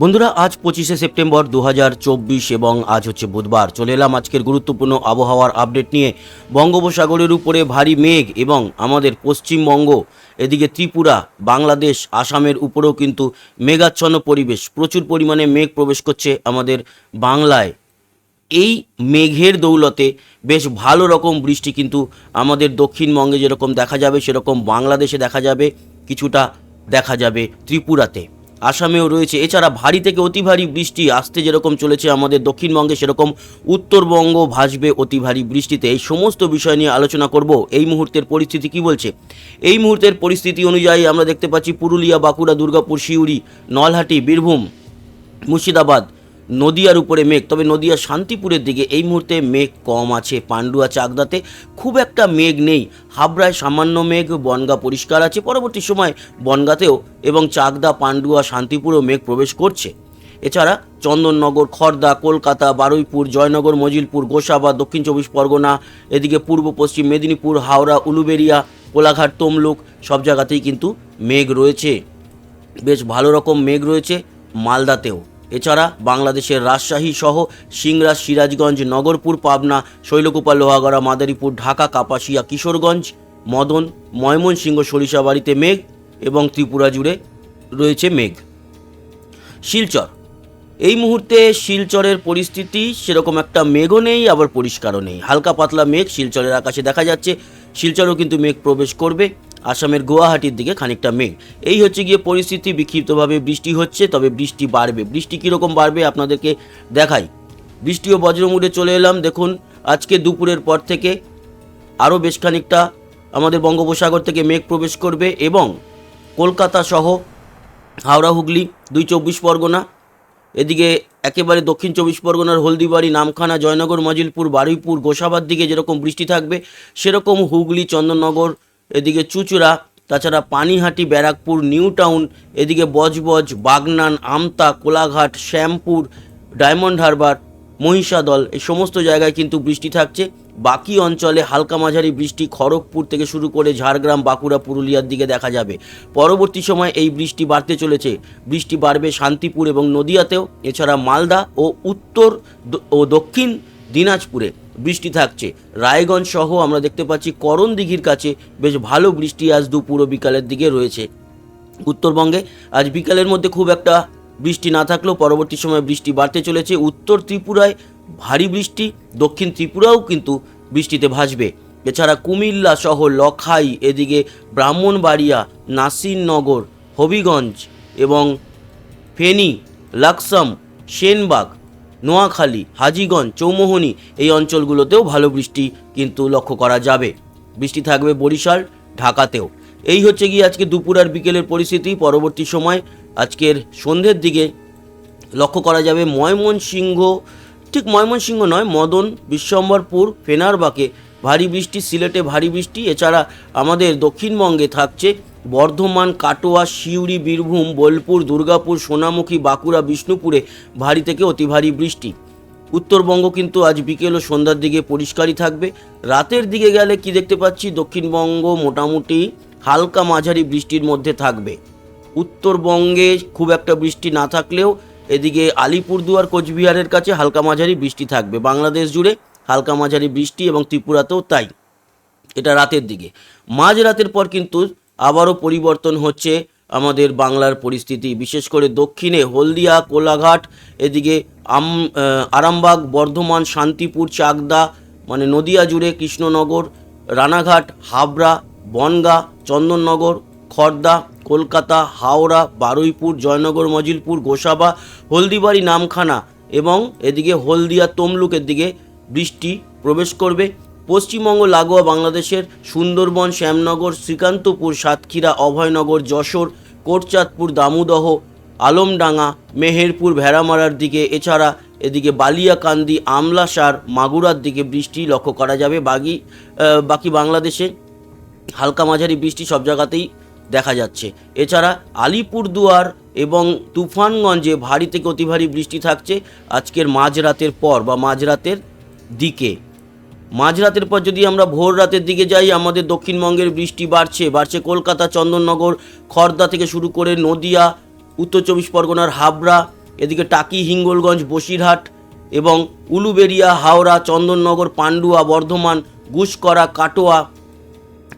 বন্ধুরা, আজ পঁচিশে সেপ্টেম্বর দু হাজার চব্বিশ এবং আজ হচ্ছে বুধবার। চলে এলাম আজকের গুরুত্বপূর্ণ আবহাওয়ার আপডেট নিয়ে। বঙ্গোপসাগরের উপরে ভারী মেঘ এবং আমাদের পশ্চিমবঙ্গ, এদিকে ত্রিপুরা, বাংলাদেশ, আসামের উপরেও কিন্তু মেঘাচ্ছন্ন পরিবেশ। প্রচুর পরিমাণে মেঘ প্রবেশ করছে আমাদের বাংলায়। এই মেঘের দৌলতে বেশ ভালো রকম বৃষ্টি কিন্তু আমাদের দক্ষিণবঙ্গে যেরকম দেখা যাবে, সেরকম বাংলাদেশে দেখা যাবে, কিছুটা দেখা যাবে ত্রিপুরাতে। আসামেও রয়েছে। এছাড়া ভারী থেকে অতি ভারী বৃষ্টি আসতে যেরকম চলেছে আমাদের দক্ষিণবঙ্গে, সেরকম উত্তরবঙ্গ ভাসবে অতি ভারী বৃষ্টিতে। এই সমস্ত বিষয় নিয়ে আলোচনা করব। এই মুহূর্তের পরিস্থিতি কি বলছে? এই মুহূর্তের পরিস্থিতি অনুযায়ী আমরা দেখতে পাচ্ছি পুরুলিয়া, বাঁকুড়া, দুর্গাপুর শিউরি নলহাটি, বীরভূম, মুর্শিদাবাদ নদিয়ার উপরে মেঘ। তবে নদিয়া শান্তিপুরের দিকে এই মুহূর্তে মেঘ কম আছে। পান্ডুয়া চাকদাতে খুব একটা মেঘ নেই। হাবড়ায় সামান্য মেঘ, বনগা পরিষ্কার আছে। পরবর্তী সময় বনগাতেও এবং চাকদা, পান্ডুয়া, শান্তিপুরেও মেঘ প্রবেশ করছে। এছাড়া চন্দননগর, খর্দা, কলকাতা, বারুইপুর, জয়নগর, মজিলপুর গোসাবা দক্ষিণ চব্বিশ পরগনা, এদিকে পূর্ব, পশ্চিম মেদিনীপুর, হাওড়া, উলুবেরিয়া, কোলাঘাট, তমলুক সব জায়গাতেই কিন্তু মেঘ রয়েছে। বেশ ভালো রকম মেঘ রয়েছে মালদাতেও। এছাড়া বাংলাদেশের রাজশাহী সহ সিংড়া, সিরাজগঞ্জ, নগরপুর, পাবনা, শৈলকুপা, লোহাগড়া, মাদারীপুর, ঢাকা, কাপাসিয়া, কিশোরগঞ্জ, মদন, ময়মনসিংহ সরিষাবাড়িতে মেঘ এবং ত্রিপুরা জুড়ে রয়েছে মেঘ। শিলচর। এই মুহূর্তে শিলচরের পরিস্থিতি সেরকম একটা মেঘও নেই, আবার পরিষ্কারও নেই। হালকা পাতলা মেঘ শিলচরের আকাশে দেখা যাচ্ছে। শিলচরেও কিন্তু মেঘ প্রবেশ করবে। আসামের গুয়াহাটির দিকে খানিকটা মেঘ। এই হচ্ছে গিয়ে পরিস্থিতি, বিক্ষিপ্তভাবে বৃষ্টি হচ্ছে, তবে বৃষ্টি বাড়বে। বৃষ্টি কীরকম বাড়বে আপনাদেরকে দেখাই। বৃষ্টি ও বজ্রমুড়ে চলে এলাম। দেখুন, আজকে দুপুরের পর থেকে আরও বেশ খানিকটা আমাদের বঙ্গোপসাগর থেকে মেঘ প্রবেশ করবে এবং কলকাতা সহ হাওড়া, হুগলি, দুই চব্বিশ পরগনা, এদিকে একেবারে দক্ষিণ চব্বিশ পরগনার হলদিবাড়ি, নামখানা, জয়নগর, মজিলপুর, বারুইপুর, গোসাবার দিকে যেরকম বৃষ্টি থাকবে, সেরকম হুগলি, চন্দননগর এদিকে চুচুড়া, তাছাড়া পানিহাটি, ব্যারাকপুর, নিউ টাউন, এদিকে বজবজ, বাগনান, আমতা, কোলাঘাট, শ্যামপুর, ডায়মন্ড হারবার, মহিষাদল, এই সমস্ত জায়গায় কিন্তু বৃষ্টি থাকছে। বাকি অঞ্চলে হালকা মাঝারি বৃষ্টি খড়গপুর থেকে শুরু করে ঝাড়গ্রাম, বাঁকুড়া, পুরুলিয়ার দিকে দেখা যাবে। পরবর্তী সময় এই বৃষ্টি বাড়তে চলেছে। বৃষ্টি বাড়বে শান্তিপুর এবং নদিয়াতেও, এছাড়া মালদা ও উত্তর ও দক্ষিণ দিনাজপুরে। বৃষ্টি থাকছে। রায়গঞ্জ সহ আমরা দেখতে পাচ্ছি করণ দিঘির কাছে বেশ ভালো বৃষ্টি আজ দুপুর ও বিকালের দিকে রয়েছে। উত্তরবঙ্গে আজ বিকালের মধ্যে খুব একটা বৃষ্টি না থাকলেও পরবর্তী সময়ে বৃষ্টি বাড়তে চলেছে। উত্তর ত্রিপুরায় ভারী বৃষ্টি, দক্ষিণ ত্রিপুরাও কিন্তু বৃষ্টিতে ভাসবে। এছাড়া কুমিল্লা সহ লখাই, এদিকে ব্রাহ্মণবাড়িয়া, নাসিরনগর, হবিগঞ্জ এবং ফেনী, লাকসাম, সেনবাগ নোয়াখালী, হাজিগঞ্জ, চৌমোহনী এই অঞ্চলগুলোতেও ভালো বৃষ্টি কিন্তু লক্ষ্য করা যাবে। বৃষ্টি থাকবে বরিশাল, ঢাকাতেও। এই হচ্ছে গিয়ে আজকে দুপুর আর বিকেলের পরিস্থিতি। পরবর্তী সময় আজকের সন্ধ্যের দিকে লক্ষ্য করা যাবে ময়মনসিংহ। ঠিক ময়মনসিংহ নয়, মদন, বিশ্বম্বরপুর, ফেনারবাকে। ভারী বৃষ্টি, সিলেটে ভারী বৃষ্টি। এছাড়া আমাদের দক্ষিণবঙ্গে থাকছে বর্ধমান, কাটোয়া, সিউড়ি, বীরভূম, বোলপুর, দুর্গাপুর, সোনামুখী, বাঁকুড়া, বিষ্ণুপুরে ভারী থেকে অতি ভারী বৃষ্টি। উত্তরবঙ্গ কিন্তু আজ বিকেল ও সন্ধ্যার দিকে পরিষ্কারই থাকবে। রাতের দিকে গেলে কি দেখতে পাচ্ছি? দক্ষিণবঙ্গ মোটামুটি হালকা মাঝারি বৃষ্টির মধ্যে থাকবে। উত্তরবঙ্গে খুব একটা বৃষ্টি না থাকলেও এদিকে আলিপুরদুয়ার, কোচবিহারের কাছে হালকা মাঝারি বৃষ্টি থাকবে। বাংলাদেশ জুড়ে হালকা মাঝারি বৃষ্টি এবং ত্রিপুরাতেও তাই। এটা রাতের দিকে। মাঝ রাতের পর কিন্তু আবারও পরিবর্তন হচ্ছে আমাদের বাংলার পরিস্থিতি। বিশেষ করে দক্ষিণে হলদিয়া, কোলাঘাট, এদিকে আম আরামবাগ, বর্ধমান, শান্তিপুর, চাকদা মানে নদিয়া জুড়ে কৃষ্ণনগর, রানাঘাট, হাবড়া, বনগা, চন্দননগর খড়দা কলকাতা, হাওড়া, বারুইপুর, জয়নগর, মজিলপুর, গোসাবা, হলদিবাড়ি, নামখানা এবং এদিকে হলদিয়া, তমলুকের দিকে বৃষ্টি প্রবেশ করবে। পশ্চিমবঙ্গ, লাগোয়া বাংলাদেশের সুন্দরবন, শ্যামনগর, শ্রীকান্তপুর, সাতক্ষীরা, অভয়নগর, যশোর, কোটচাঁদপুর, দামুদহ, আলমডাঙ্গা, মেহেরপুর, ভেড়ামারার দিকে, এছাড়া এদিকে বালিয়াকান্দি, আমলাসার, মাগুরার দিকে বৃষ্টি লক্ষ্য করা যাবে। বাকি বাকি বাংলাদেশে হালকা মাঝারি বৃষ্টি সব জায়গাতেই দেখা যাচ্ছে। এছাড়া আলিপুরদুয়ার এবং তুফানগঞ্জে ভারী থেকে অতি ভারী বৃষ্টি থাকছে আজকের মাঝরাতের পর বা মাঝরাতের দিকে। মাঝরাতের পর যদি আমরা ভোর রাতের দিকে যাই, আমাদের দক্ষিণবঙ্গের বৃষ্টি বাড়ছে। বাড়ছে কলকাতা, চন্দননগর খড়দা থেকে শুরু করে নদিয়া, উত্তর চব্বিশ পরগনার হাবড়া, এদিকে টাকি, হিঙ্গলগঞ্জ, বসিরহাট এবং উলুবেড়িয়া হাওড়া, চন্দননগর, পান্ডুয়া, বর্ধমান গুসকরা কাটোয়া,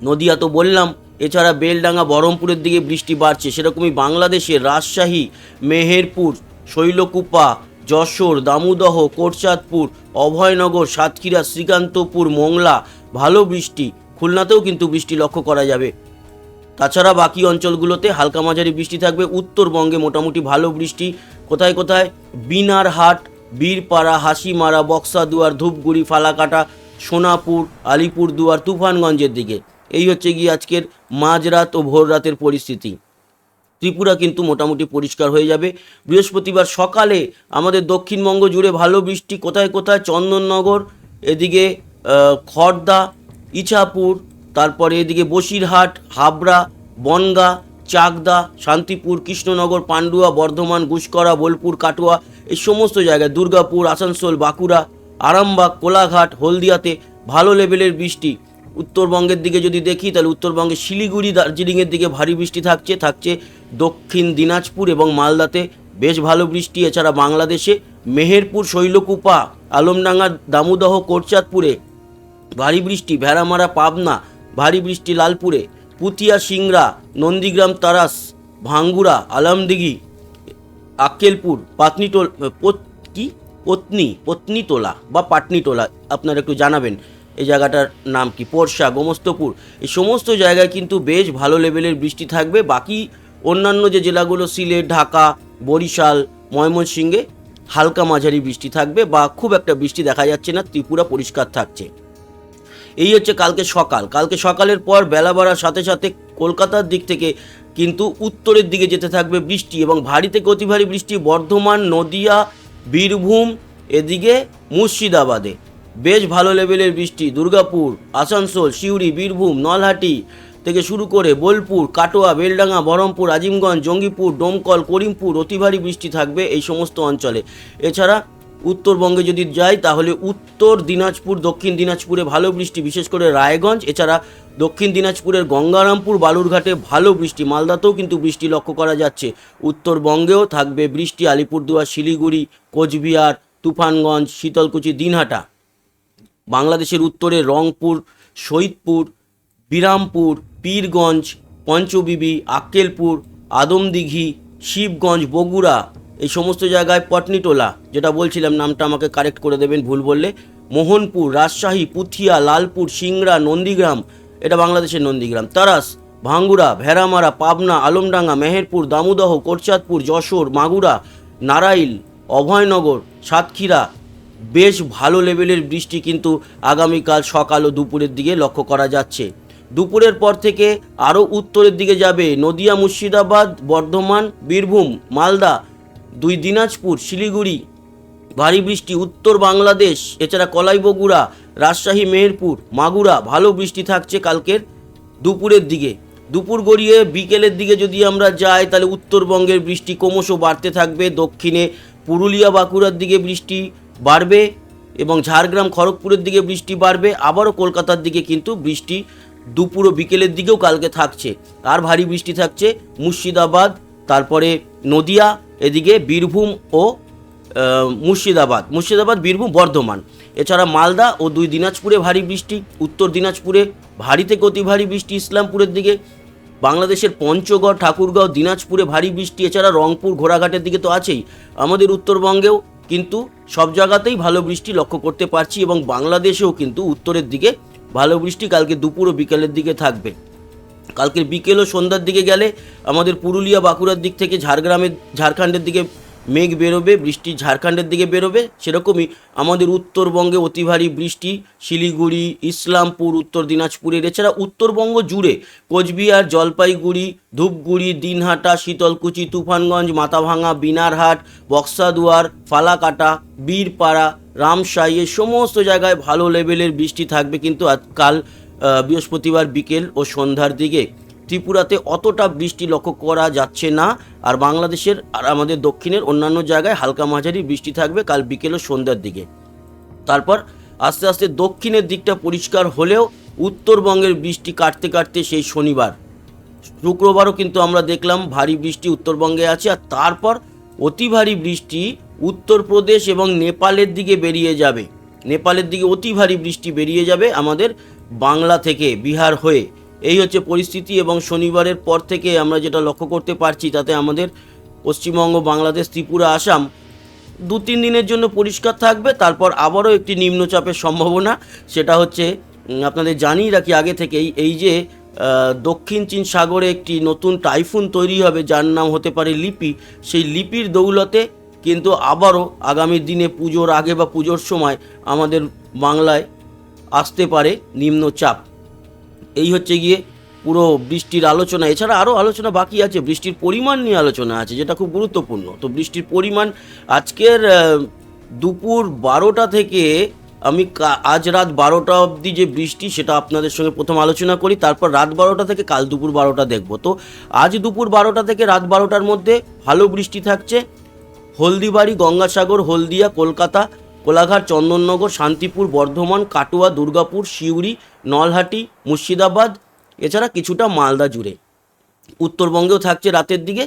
নদিয়া তো বললাম, এছাড়া বেলডাঙ্গা, বহরমপুরের দিকে বৃষ্টি বাড়ছে। সেরকমই বাংলাদেশের রাজশাহী, মেহেরপুর, শৈলকুপা যশোর, দামোদহ কোটচাঁদপুর অভয়নগর, সাতক্ষীরা, শ্রীকান্তপুর, মোংলা, ভালো বৃষ্টি। খুলনাতেও কিন্তু বৃষ্টি লক্ষ্য করা যাবে। তাছাড়া বাকি অঞ্চলগুলোতে হালকা মাঝারি বৃষ্টি থাকবে। উত্তরবঙ্গে মোটামুটি ভালো বৃষ্টি। কোথায় কোথায়? বিনারহাট, বীরপাড়া, হাসিমারা, বক্সাদুয়ার, ধূপগুড়ি, ফালাকাটা, সোনাপুর, আলিপুরদুয়ার, তুফানগঞ্জের দিকে। এই হচ্ছে গিয়ে আজকের মাঝরাত ও ভোর রাতের পরিস্থিতি। ত্রিপুরা কিন্তু মোটামুটি পরিষ্কার হয়ে যাবে। বৃহস্পতিবার সকালে আমাদের দক্ষিণবঙ্গ জুড়ে ভালো বৃষ্টি, কোথায় কোথায়? চন্দননগর, এদিকে খড়দা ইছাপুর, তারপরে এদিকে বসিরহাট, হাবড়া, বনগা, চাকদা, শান্তিপুর, কৃষ্ণনগর, পান্ডুয়া, বর্ধমান গুসকরা বোলপুর, কাটোয়া, এই সমস্ত জায়গায় দুর্গাপুর, আসানসোল, বাঁকুড়া, আরামবাগ, কোলাঘাট, হলদিয়াতে ভালো লেভেলের বৃষ্টি। উত্তরবঙ্গের দিকে যদি দেখি, তাহলে উত্তরবঙ্গে শিলিগুড়ি, দার্জিলিংয়ের দিকে ভারী বৃষ্টি থাকছে থাকছে দক্ষিণ দিনাজপুর এবং মালদাতে বেশ ভালো বৃষ্টি। এছাড়া বাংলাদেশে মেহেরপুর, শৈলকুপা, আলমডাঙ্গা, দামুদহ, কোটচাঁদপুরে ভারী বৃষ্টি, ভেড়ামারা, পাবনা, ভারী বৃষ্টি, লালপুরে পুতিয়া সিংড়া, নন্দীগ্রাম, তারাস ভাঙ্গুরা আলামদিঘি, আক্কেলপুর, পাতনিটোল পত, কি? পত্নী, পত্নীতোলা বা পাটনিটোলা আপনারা একটু জানাবেন। এই জায়গাটার নাম কি? পোরশা, গোমস্তপুর। এই সমস্ত জায়গায় কিন্তু বেশ ভালো লেভেলের বৃষ্টি থাকবে। বাকি অন্যান্য যে জেলাগুলো, সিলেট, ঢাকা, বরিশাল, ময়মনসিংহে হালকা মাঝারি বৃষ্টি থাকবে বা খুব একটা বৃষ্টি দেখা যাচ্ছে না, ত্রিপুরা পরিষ্কার থাকছে। এই হচ্ছে কালকে সকাল। কালকে সকালের পর বেলা বাড়ার সাথে সাথে কলকাতার দিক থেকে কিন্তু উত্তরের দিকে যেতে থাকবে বৃষ্টি এবং ভারী থেকে অতি ভারী বৃষ্টি বর্ধমান, নদিয়া, বীরভূম, এদিকে মুর্শিদাবাদে। বেশ ভালো লেভেলের বৃষ্টি। দুর্গাপুর, আসানসোল, সিউড়ি, বীরভূম, নলহাটি থেকে শুরু করে বোলপুর, কাটোয়া, বেলডাঙ্গা, বহরমপুর, আজিমগঞ্জ, জঙ্গিপুর ডোমকল করিমপুর অতি ভারী বৃষ্টি থাকবে এই সমস্ত অঞ্চলে। এছাড়া উত্তরবঙ্গে যদি যাই, তাহলে উত্তর দিনাজপুর, দক্ষিণ দিনাজপুরে ভালো বৃষ্টি, বিশেষ করে রায়গঞ্জ। এছাড়া দক্ষিণ দিনাজপুরের গঙ্গারামপুর, বালুরঘাটে ভালো বৃষ্টি, মালদাতেও কিন্তু বৃষ্টি লক্ষ্য করা যাচ্ছে। উত্তরবঙ্গেও থাকবে বৃষ্টি, আলিপুরদুয়ার, শিলিগুড়ি, কোচবিহার, তুফানগঞ্জ, শীতলকুচি, দিনহাটা। বাংলাদেশের উত্তরে রংপুর শহীদপুর বিরামপুর পীরগঞ্জ, পঞ্চবিবি, আক্কেলপুর, আদমদিঘি, শিবগঞ্জ, বগুড়া, এই সমস্ত জায়গায় পটনিটোলা, যেটা বলছিলাম নামটা আমাকে কারেক্ট করে দেবেন, ভুল বললে। মোহনপুর, রাজশাহী, পুথিয়া, লালপুর, সিংড়া, নন্দীগ্রাম, এটা বাংলাদেশের নন্দীগ্রাম, তারাস, ভাঙ্গুড়া, ভেড়ামারা, পাবনা, আলমডাঙ্গা, মেহেরপুর, দামুদহ কোরচাঁদপুর যশোর, মাগুরা, নারাইল, অভয়নগর, সাতক্ষীরা, বেশ ভালো লেভেলের বৃষ্টি কিন্তু আগামীকাল সকাল ও দুপুরের দিকে লক্ষ্য করা যাচ্ছে। দুপুরের পর থেকে আরও উত্তরের দিকে যাবে নদিয়া, মুর্শিদাবাদ, বর্ধমান, বীরভূম, মালদা, দুই দিনাজপুর, শিলিগুড়ি। ভারী বৃষ্টি, উত্তর বাংলাদেশ, এছাড়া কলাই বগুড়া রাজশাহী, মেহেরপুর, মাগুরা, ভালো বৃষ্টি থাকছে কালকের দুপুরের দিকে। দুপুর গড়িয়ে বিকেলের দিকে যদি আমরা যাই, তাহলে উত্তরবঙ্গের বৃষ্টি ক্রমশ বাড়তে থাকবে। দক্ষিণে পুরুলিয়া, বাঁকুড়ার দিকে বৃষ্টি বাড়বে এবং ঝাড়গ্রাম, খড়গপুরের দিকে বৃষ্টি বাড়বে। আবারও কলকাতার দিকে কিন্তু বৃষ্টি দুপুর বিকেলের দিকেও কালকে থাকছে। আর ভারী বৃষ্টি থাকছে মুর্শিদাবাদ, তারপরে নদিয়া, এদিকে বীরভূম ও মুর্শিদাবাদ। মুর্শিদাবাদ, বীরভূম, বর্ধমান। এছাড়া মালদা ও দুই দিনাজপুরে ভারী বৃষ্টি, উত্তর দিনাজপুরে ভারী থেকে অতি ভারী বৃষ্টি ইসলামপুরের দিকে। বাংলাদেশের পঞ্চগড়, ঠাকুরগাঁও, দিনাজপুরে ভারী বৃষ্টি, এছাড়া রংপুর, ঘোড়াঘাটের দিকে তো আছেই। আমাদের উত্তরবঙ্গেও কিন্তু সব জায়গাতেই ভালো বৃষ্টি লক্ষ্য করতে পারছি এবং বাংলাদেশেও কিন্তু উত্তরের দিকে ভালো বৃষ্টি কালকে দুপুর ও বিকেলের দিকে থাকবে। কালকের বিকেল ও সন্ধ্যার দিকে গেলে আমাদের পুরুলিয়া বাঁকুড়ার দিক থেকে ঝাড়গ্রামের, ঝাড়খণ্ডের দিকে মেঘ বেরোবে, বৃষ্টি ঝাড়খণ্ডের দিকে বেরোবে, সেরকমই আমাদের উত্তরবঙ্গে অতি ভারী বৃষ্টি, শিলিগুড়ি, ইসলামপুর, উত্তর দিনাজপুরের, এছাড়া উত্তরবঙ্গ জুড়ে কোচবিহার, জলপাইগুড়ি, ধূপগুড়ি, দিনহাটা, শীতলকুচি, তুফানগঞ্জ মাথাভাঙা বিনারহাট, বক্সাদুয়ার, ফালাকাটা, বীরপাড়া রামশাই এই সমস্ত জায়গায় ভালো লেভেলের বৃষ্টি থাকবে কিন্তু কাল বৃহস্পতিবার বিকেল ও সন্ধ্যার দিকে। ত্রিপুরাতে অতটা বৃষ্টি লক্ষ্য করা যাচ্ছে না, আর বাংলাদেশের আর আমাদের দক্ষিণের অন্যান্য জায়গায় হালকা মাঝারি বৃষ্টি থাকবে কাল বিকেল ও সন্ধ্যার দিকে। তারপর আস্তে আস্তে দক্ষিণের দিকটা পরিষ্কার হলেও উত্তরবঙ্গের বৃষ্টি কাটতে কাটতে সেই শনিবার। শুক্রবারও কিন্তু আমরা দেখলাম ভারী বৃষ্টি উত্তরবঙ্গে আছে, আর তারপর অতি ভারী বৃষ্টি উত্তরপ্রদেশ এবং নেপালের দিকে বেরিয়ে যাবে। নেপালের দিকে অতি ভারী বৃষ্টি বেরিয়ে যাবে আমাদের বাংলা থেকে বিহার হয়ে। এই হচ্ছে পরিস্থিতি এবং শনিবারের পর থেকে আমরা যেটা লক্ষ্য করতে পারছি, তাতে আমাদের পশ্চিমবঙ্গ, বাংলাদেশ, ত্রিপুরা, আসাম দু তিন দিনের জন্য পরিষ্কার থাকবে। তারপর আবারও একটি নিম্নচাপের সম্ভাবনা, সেটা হচ্ছে আপনাদের জানিয়ে রাখি আগে থেকেই, এই যে দক্ষিণ চীন সাগরে একটি নতুন টাইফুন তৈরি হবে, যার নাম হতে পারে লিপি। সেই লিপির দৌলতে কিন্তু আবারও আগামী দিনে পুজোর আগে বা পুজোর সময় আমাদের বাংলায় আসতে পারে নিম্নচাপ। এই হচ্ছে গিয়ে পুরো বৃষ্টির আলোচনা। এছাড়া আরও আলোচনা বাকি আছে, বৃষ্টির পরিমাণ নিয়ে আলোচনা আছে, যেটা খুব গুরুত্বপূর্ণ। তো বৃষ্টির পরিমাণ আজকের দুপুর বারোটা থেকে আমি আজ রাত বারোটা অবধি যে বৃষ্টি, সেটা আপনাদের সঙ্গে প্রথম আলোচনা করি, তারপর রাত বারোটা থেকে কাল দুপুর বারোটা দেখব। তো আজ দুপুর বারোটা থেকে রাত বারোটার মধ্যে ভালো বৃষ্টি থাকছে হলদিবাড়ি, গঙ্গাসাগর, হলদিয়া, কলকাতা, কোলাঘাট, চন্দননগর, শান্তিপুর, বর্ধমান, কাটোয়া, দুর্গাপুর, সিউড়ি, নলহাটি, মুর্শিদাবাদ, এছাড়া কিছুটা মালদা জুড়ে। উত্তরবঙ্গেও থাকছে রাতের দিকে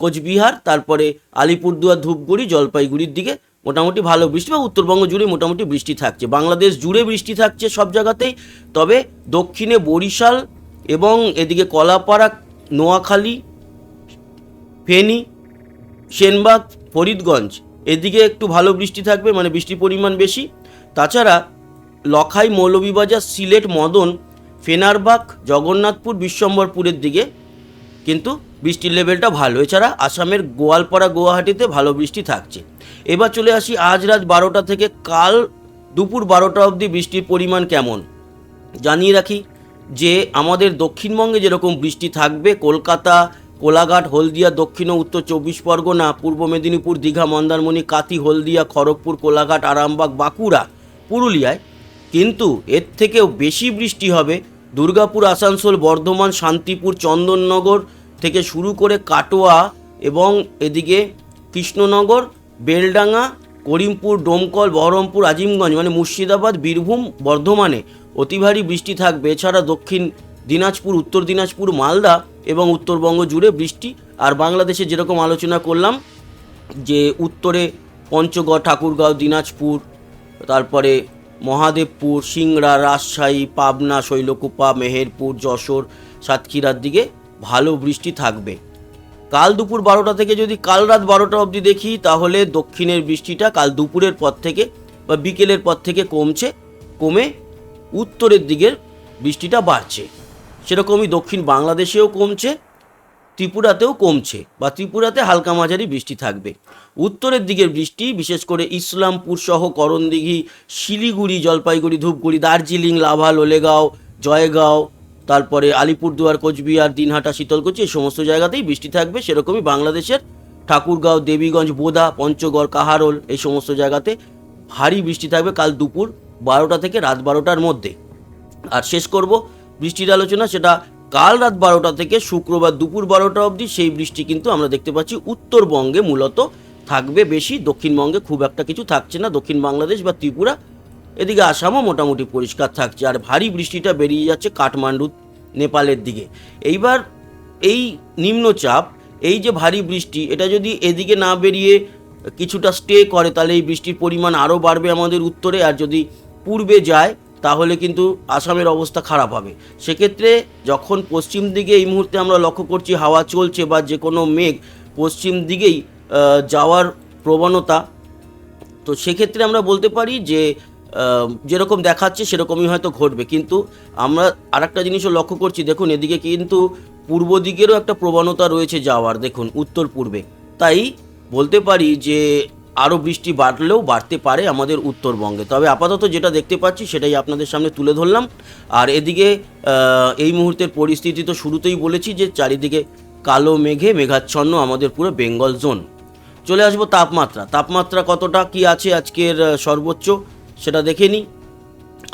কোচবিহার, তারপরে আলিপুরদুয়ার, ধূপগুড়ি, জলপাইগুড়ির দিকে মোটামুটি ভালো বৃষ্টি বা উত্তরবঙ্গ জুড়ে মোটামুটি বৃষ্টি থাকছে। বাংলাদেশ জুড়ে বৃষ্টি থাকছে সব জায়গাতেই, তবে দক্ষিণে বরিশাল এবং এদিকে কলাপাড়া, নোয়াখালী, ফেনী, সেনবাগ ফরিদগঞ্জ। এদিকে একটু ভালো বৃষ্টি থাকবে মানে বৃষ্টির পরিমাণ বেশি। তাছাড়া লখাই মৌলভীবাজার, সিলেট, মদন, ফেনারবাগ, জগন্নাথপুর, বিশ্বম্বরপুরের দিকে কিন্তু বৃষ্টির লেভেলটা ভালো। এছাড়া আসামের গোয়ালপাড়া, গুয়াহাটিতে ভালো বৃষ্টি থাকছে। এবার চলে আসি আজ রাত বারোটা থেকে কাল দুপুর বারোটা অবধি বৃষ্টির পরিমাণ কেমন? জানিয়ে রাখি যে আমাদের দক্ষিণবঙ্গে যেরকম বৃষ্টি থাকবে, কলকাতা কোলাঘাট, হলদিয়া, দক্ষিণ ও উত্তর চব্বিশ পরগনা, পূর্ব মেদিনীপুর, দীঘা, মন্দারমণি, কাতি, হলদিয়া, খড়গপুর, কোলাঘাট, আরামবাগ, বাঁকুড়া, পুরুলিয়ায়। কিন্তু এর থেকেও বেশি বৃষ্টি হবে দুর্গাপুর, আসানসোল, বর্ধমান, শান্তিপুর, চন্দননগর থেকে শুরু করে কাটোয়া এবং এদিকে কৃষ্ণনগর, বেলডাঙ্গা, করিমপুর, ডোমকল, বহরমপুর, আজিমগঞ্জ মানে মুর্শিদাবাদ, বীরভূম, বর্ধমানে অতি ভারী বৃষ্টি থাকবে। এছাড়া দক্ষিণ দিনাজপুর, উত্তর দিনাজপুর, মালদা এবং উত্তরবঙ্গ জুড়ে বৃষ্টি আর বাংলাদেশে যেরকম আলোচনা করলাম যে উত্তরে পঞ্চগড়, ঠাকুরগাঁও, দিনাজপুর, তারপরে মহাদেবপুর, সিংড়া, রাজশাহী, পাবনা, শৈলকুপা, মেহেরপুর, যশোর, সাতক্ষীরার দিকে ভালো বৃষ্টি থাকবে। কাল দুপুর বারোটা থেকে যদি কাল রাত বারোটা অবধি দেখি, তাহলে দক্ষিণের বৃষ্টিটা কাল দুপুরের পর থেকে বা বিকেলের পর থেকে কমছে, কমে উত্তরের দিকের বৃষ্টিটা বাড়ছে। সেরকমই দক্ষিণ বাংলাদেশেও কমছে, ত্রিপুরাতেও কমছে বা ত্রিপুরাতে হালকা মাঝারি বৃষ্টি থাকবে। উত্তরের দিকের বৃষ্টি, বিশেষ করে ইসলামপুর সহ করণদিঘি, শিলিগুড়ি, জলপাইগুড়ি, ধূপগুড়ি, দার্জিলিং লাভা লোলেগাঁও জয়গাঁও, তারপরে আলিপুরদুয়ার, কোচবিহার, দিনহাটা, শীতলকুচি এই সমস্ত জায়গাতেই বৃষ্টি থাকবে। সেরকমই বাংলাদেশের ঠাকুরগাঁও, দেবীগঞ্জ, বোদা, পঞ্চগড়, কাহারোল এই সমস্ত জায়গাতে ভারী বৃষ্টি থাকবে কাল দুপুর বারোটা থেকে রাত বারোটার মধ্যে। আর শেষ করব বৃষ্টির আলোচনা, সেটা কাল রাত বারোটা থেকে শুক্রবার দুপুর বারোটা অবধি, সেই বৃষ্টি কিন্তু আমরা দেখতে পাচ্ছি উত্তরবঙ্গে মূলত থাকবে বেশি, দক্ষিণবঙ্গে খুব একটা কিছু থাকছে না, দক্ষিণ বাংলাদেশ বা ত্রিপুরা, এদিকে আসামও মোটামুটি পরিষ্কার থাকছে, আর ভারী বৃষ্টিটা বেরিয়ে যাচ্ছে কাঠমান্ডু, নেপালের দিকে। এইবার এই নিম্নচাপ, এই যে ভারী বৃষ্টি, এটা যদি এদিকে না বেরিয়ে কিছুটা স্টে করে, তাহলে এই বৃষ্টির পরিমাণ আরও বাড়বে আমাদের উত্তরে, আর যদি পূর্বে যায় তাহলে কিন্তু আসামের অবস্থা খারাপ হবে। সেক্ষেত্রে যখন পশ্চিম দিকে এই মুহূর্তে আমরা লক্ষ্য করছি হাওয়া চলছে বা যে কোনো মেঘ পশ্চিম দিকেই যাওয়ার প্রবণতা, তো সেক্ষেত্রে আমরা বলতে পারি যে যেরকম দেখাচ্ছে সেরকমই হয়তো ঘটবে। কিন্তু আমরা আরেকটা জিনিসও লক্ষ্য করছি, দেখুন এদিকে কিন্তু পূর্ব দিকেরও একটা প্রবণতা রয়েছে যাওয়ার, দেখুন উত্তর পূর্বে। তাই বলতে পারি যে আরও বৃষ্টি বাড়লেও বাড়তে পারে আমাদের উত্তরবঙ্গে। তবে আপাতত যেটা দেখতে পাচ্ছি, সেটাই আপনাদের সামনে তুলে ধরলাম। আর এদিকে এই মুহূর্তের পরিস্থিতি তো শুরুতেই বলেছি যে চারিদিকে কালো মেঘে মেঘাচ্ছন্ন আমাদের পুরো বেঙ্গল জোন। চলে আসব তাপমাত্রা। তাপমাত্রা কতটা, কি আছে আজকের সর্বোচ্চ, সেটা দেখে নিই।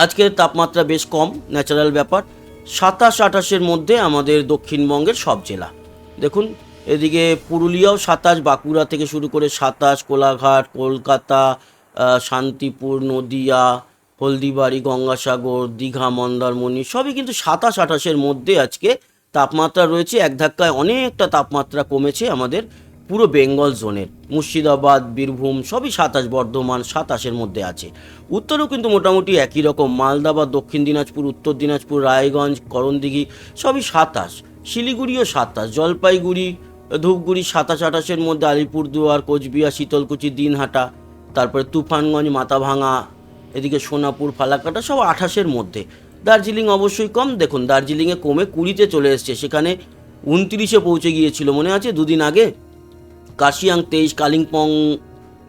আজকের তাপমাত্রা বেশ কম, ন্যাচারাল ব্যাপার। সাতাশ আঠাশের মধ্যে আমাদের দক্ষিণবঙ্গের সব জেলা। দেখুন এদিকে পুরুলিয়াও সাতাশ, বাঁকুড়া থেকে শুরু করে সাতাশ, কোলাঘাট, কলকাতা শান্তিপুর, নদিয়া, হলদিবাড়ি, গঙ্গাসাগর, দীঘা, মন্দারমণি, সবই কিন্তু সাতাশ, আঠাশের মধ্যে আজকে তাপমাত্রা রয়েছে। এক ধাক্কায় অনেকটা তাপমাত্রা কমেছে আমাদের পুরো বেঙ্গল জোনের। মুর্শিদাবাদ, বীরভূম সবই সাতাশ, বর্ধমান সাতাশের মধ্যে আছে। উত্তরেও কিন্তু মোটামুটি একই রকম। মালদা বা দক্ষিণ দিনাজপুর, উত্তর দিনাজপুর, রায়গঞ্জ, করণদিঘি সবই সাতাশ। শিলিগুড়িও সাতাশ। জলপাইগুড়ি ধূপগুড়ি সাতাশ আঠাশের মধ্যে আলিপুরদুয়ার, কোচবিহার, শীতলকুচি, দিনহাটা, তারপরে তুফানগঞ্জ মাথাভাঙা এদিকে সোনাপুর, ফালাকাটা সব আঠাশের মধ্যে। দার্জিলিং অবশ্যই কম। দেখুন, দার্জিলিংয়ে কমে কুড়িতে চলে এসছে। সেখানে উনত্রিশে পৌঁছে গিয়েছিল। মনে আছে দুদিন আগে? কাশিয়াং তেইশ, কালিম্পং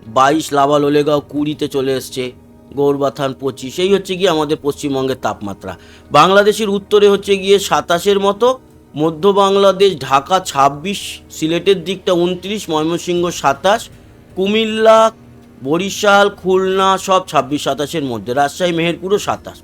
বাইশ লাভা লোলেগাঁও কুড়িতে চলে এসছে। গৌরবাথান পঁচিশ। এই হচ্ছে গিয়ে আমাদের পশ্চিমবঙ্গের তাপমাত্রা। বাংলাদেশের উত্তরে হচ্ছে গিয়ে সাতাশের মতো। মধ্য বাংলাদেশ ঢাকা ছাব্বিশ সিলেটের দিকটা উনত্রিশ ময়মনসিংহ সাতাশ কুমিল্লা বরিশাল খুলনা সব ছাব্বিশ সাতাশের মধ্যে রাজশাহী মেহেরপুরও সাতাশ।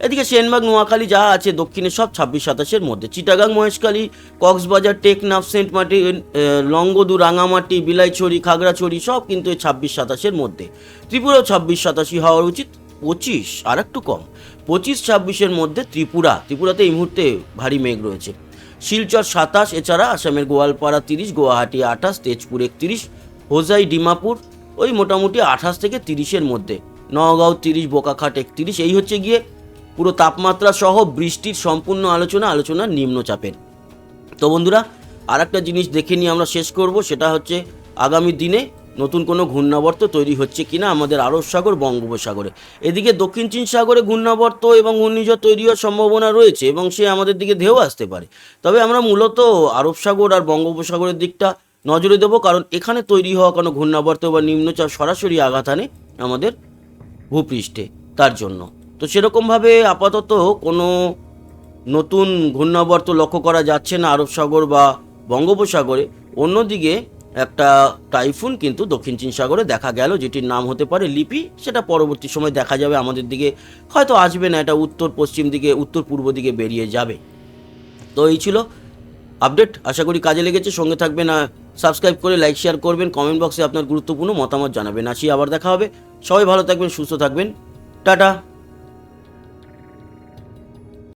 এদিকে সেনবাগ নোয়াখালী যা আছে দক্ষিণে সব ছাব্বিশ সাতাশের মধ্যে। চিটাগাং মহেশখালী কক্সবাজার টেকনাফ সেন্ট আহ, লংগদু রাঙামাটি বিলাইছড়ি খাগড়াছড়ি সব কিন্তু এই ছাব্বিশ সাতাশের মধ্যে। ত্রিপুরাও ছাব্বিশ সাতাশি হওয়া উচিত পঁচিশ আর একটু কম। পঁচিশ ছাব্বিশের মধ্যে ত্রিপুরা ত্রিপুরাতে এই মুহূর্তে ভারী মেঘ রয়েছে। শিলচর সাতাশ, এছাড়া আসামের গোয়ালপাড়া তিরিশ, গুয়াহাটি আঠাশ, তেজপুর একত্রিশ, হোজাই ডিমাপুর, ওই মোটামুটি আঠাশ থেকে তিরিশের মধ্যে। নগাঁও তিরিশ, বোকাখাট একত্রিশ, এই হচ্ছে গিয়ে পুরো তাপমাত্রা সহ বৃষ্টির সম্পূর্ণ আলোচনা আলোচনা নিম্নচাপের। তো বন্ধুরা আর একটা জিনিস দেখে নিয়ে আমরা শেষ করব, সেটা হচ্ছে আগামী দিনে নতুন কোনো ঘূর্ণাবর্ত তৈরি হচ্ছে কিনা আমাদের আরব সাগর, বঙ্গোপসাগরে। এদিকে দক্ষিণ চীন সাগরে ঘূর্ণাবর্ত এবং ঘূর্ণিঝড় তৈরি হওয়ার সম্ভাবনা রয়েছে এবং সে আমাদের দিকে ধেও আসতে পারে। তবে আমরা মূলত আরব সাগর আর বঙ্গোপসাগরের দিকটা নজরে দেবো, কারণ এখানে তৈরি হওয়া কোনো ঘূর্ণাবর্ত বা নিম্নচাপ সরাসরি আঘাত আনে আমাদের ভূপৃষ্ঠে। তার জন্য। তো সেরকমভাবে আপাতত কোনো নতুন ঘূর্ণাবর্ত লক্ষ্য করা যাচ্ছে না আরব সাগর বা বঙ্গোপসাগরে। অন্যদিকে একটা টাইফুন কিন্তু দক্ষিণ চীন সাগরে দেখা গেল, যেটির নাম হতে পারে লিপি। সেটা পরবর্তী সময় দেখা যাবে, আমাদের দিকে হয়তো আসবে না, এটা উত্তর পশ্চিম দিকে, উত্তর পূর্ব দিকে বেরিয়ে যাবে। তো এই ছিল আপডেট, আশা করি কাজে লেগেছে, সঙ্গে থাকবেন সাবস্ক্রাইব করে লাইক, শেয়ার করবেন, কমেন্ট বক্সে আপনার গুরুত্বপূর্ণ মতামত জানাবেন। আসি, আবার দেখা হবে। সবাই ভালো থাকবেন, সুস্থ থাকবেন। টাটা।